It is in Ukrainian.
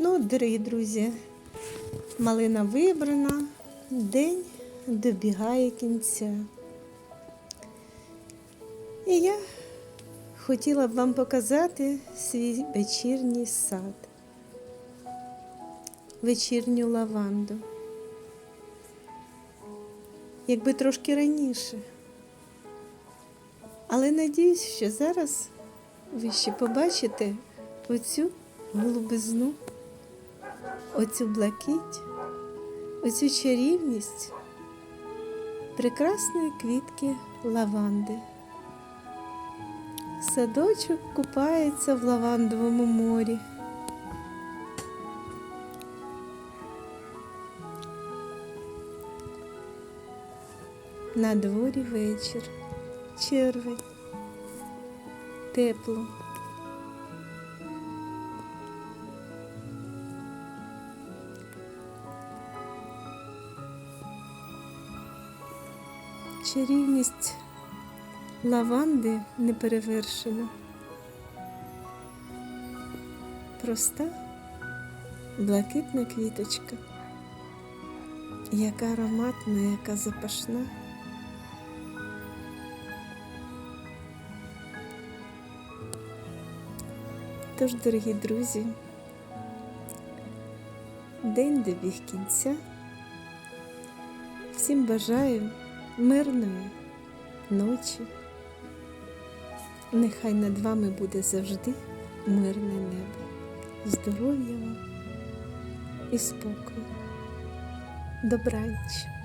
Ну, дорогі друзі, малина вибрана, день добігає кінця. І я хотіла б вам показати свій вечірній сад, вечірню лаванду. Якби трошки раніше. Але надіюсь, що зараз ви ще побачите оцю голубизну, оцю блакить, оцю чарівність прекрасної квітки лаванди. Садочок купається в лавандовому морі. На дворі вечір, червень, тепло. Чарівність лаванди не перевершена. Проста блакитна квіточка, яка ароматна, яка запашна. Тож, дорогі друзі, день добіг кінця. Всім бажаю мирної ночі. Нехай над вами буде завжди мирне небо, здоров'я вам і спокою. Добраніч!